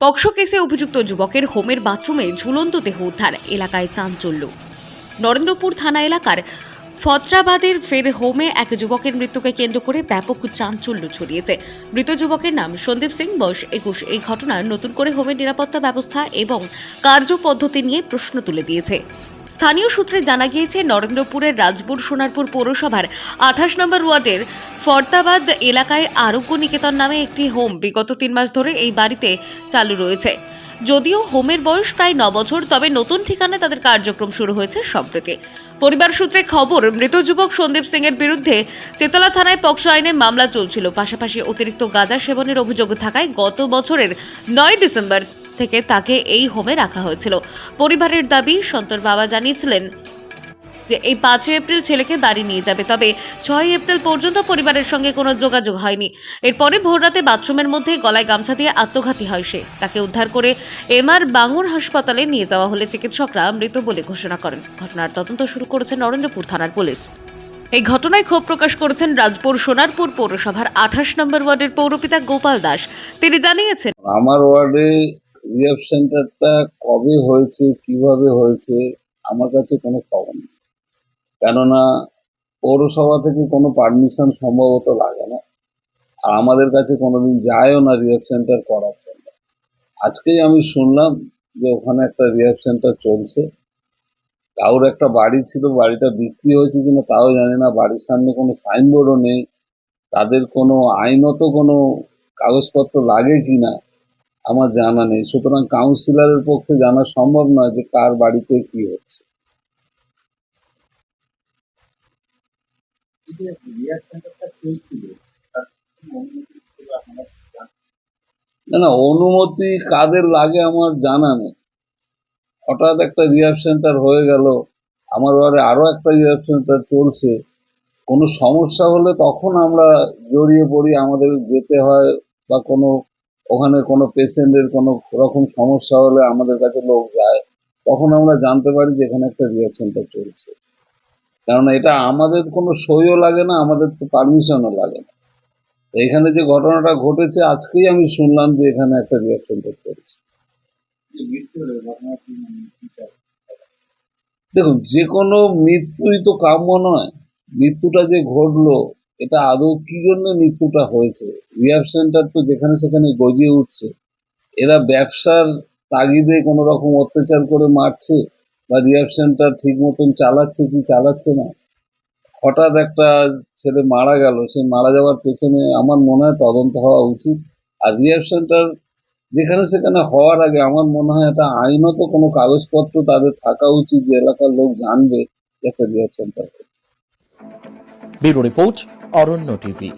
POCSO কেসে অভিযুক্ত যুবকের হোমের বাথরুমে ঝুলন্ত দেহ উদ্ধার এলাকায় চাঞ্চল্য। নরেন্দ্রপুর থানা এলাকার ফতরাবাদের ফের হোমে এক যুবকের মৃত্যুকে কেন্দ্র করে ব্যাপক চাঞ্চল্য ছড়িয়েছে। মৃত যুবকের নাম সন্দীপ সিং, বয়স একুশ। এই ঘটনার নতুন করে হোমের নিরাপত্তা ব্যবস্থা এবং কার্যপদ্ধতি নিয়ে প্রশ্ন তুলে দিয়েছে। স্থানীয় সূত্রে জানা গিয়েছে, নরেন্দ্রপুরের রাজপুর সোনারপুর পৌরসভার আঠাশ নম্বর ওয়ার্ডের ফরতাবাদ এলাকায় আরোগ্য নিকেতন নামে একটি হোম বিগত তিন মাস ধরে এই বাড়িতে চালু রয়েছে। যদিও হোমের বয়স প্রায় ন বছর, তবে নতুন ঠিকানায় তাদের কার্যক্রম শুরু হয়েছে সম্প্রতি। পরিবার সূত্রে খবর, মৃত যুবক সন্দীপ সিং এর বিরুদ্ধে চেতলা থানায় পক্সো আইনে মামলা চলছিল। পাশাপাশি অতিরিক্ত গাঁজা সেবনের অভিযোগ থাকায় গত বছরের নয় ডিসেম্বর থেকে তাকে এই হোমে রাখা হয়েছিল। পরিবারের দাবি, সন্তর বাবা জানিয়েছিলেন যে এই পাঁচই এপ্রিল ছেলেকে বাড়ি নিয়ে যাবে, তবে ছয় এপ্রিল পর্যন্ত পরিবারের সঙ্গে কোনো যোগাযোগ হয়নি। এরপরে ভোররাতে বাথরুমের মধ্যে গলায় গামছা দিয়ে আত্মঘাতী হয় সে। তাকে উদ্ধার করে এমআর বাঙুর হাসপাতালে নিয়ে যাওয়া হলে চিকিৎসকরা মৃত বলে ঘোষণা করেন। ঘটনার তদন্ত শুরু করেছে নরেন্দ্রপুর থানার পুলিশ। এই ঘটনায় ক্ষোভ প্রকাশ করেছেন রাজপুর সোনারপুর পৌরসভার আঠাশ নম্বর ওয়ার্ডের পৌরপিতা গোপাল দাস। তিনি জানিয়েছেন, আমার ওয়ার্ডে রিহাব সেন্টারটা কবে হয়েছে, কীভাবে হয়েছে, আমার কাছে কোনো খবর নেই। কেননা পৌরসভা থেকে কোনো পারমিশন সম্ভবত লাগে না। আর আমাদের কাছে কোনোদিন যায়ও না রিহাব সেন্টার করার জন্য। আজকেই আমি শুনলাম যে ওখানে একটা রিহাব সেন্টার চলছে। কারোর একটা বাড়ি ছিল, বাড়িটা বিক্রি হয়েছে কিনা তাও জানি না। বাড়ির সামনে কোনো সাইনবোর্ডও নেই। তাদের কোনো আইনত কোনো কাগজপত্র লাগে কিনা আমার জানা নেই। সুতরাং কাউন্সিলরের পক্ষে জানা সম্ভব নয় যে কার বাড়িতে কি হচ্ছে। না না অনুমতি কাদের লাগে আমার জানা নেই। হঠাৎ একটা রিহাব সেন্টার হয়ে গেল, আমার বাড়ি আরও একটা রিহাব সেন্টার চলছে। কোনো সমস্যা হলে তখন আমরা জড়িয়ে পড়ি, আমাদের যেতে হয় বা কোনো, ওখানে কোনো পেশেন্টের কোনো রকম সমস্যা হলে আমাদের কাছে লোক যায়, তখন আমরা জানতে পারি যে এখানে একটা রিহাব সেন্টার চলছে। কারণ এটা আমাদের কোনো সইও লাগে না, আমাদের তো পারমিশনও লাগে না। এখানে যে ঘটনাটা ঘটেছে, আজকেই আমি শুনলাম যে এখানে একটা সেন্টার চলছে দেখুন, যে কোনো মৃত্যুই তো কাম্য নয়। মৃত্যুটা যে ঘটলো, এটা আদৌ কি জন্য মৃত্যুটা হয়েছে? রিহাব সেন্টার তো যেখানে সেখানে গজিয়ে উঠছে। এরা ব্যবসার তাগিদে কোনো রকম অত্যাচার করে মারছে। বা রিহাব সেন্টার ঠিক মতন চালাচ্ছে কি চালাচ্ছে না? হঠাৎ একটা ছেলে মারা গেল সেই মারা যাওয়ার পেছনে আমার মনে হয় তদন্ত হওয়া উচিত। আর রিহাব সেন্টার যেখানে সেখানে হওয়ার আগে আমার মনে হয় এটা আইনত কোনো কাগজপত্র তাদের থাকা উচিত যে এলাকার লোক জানবে একটা rehab centre bureau report, Aranya TV.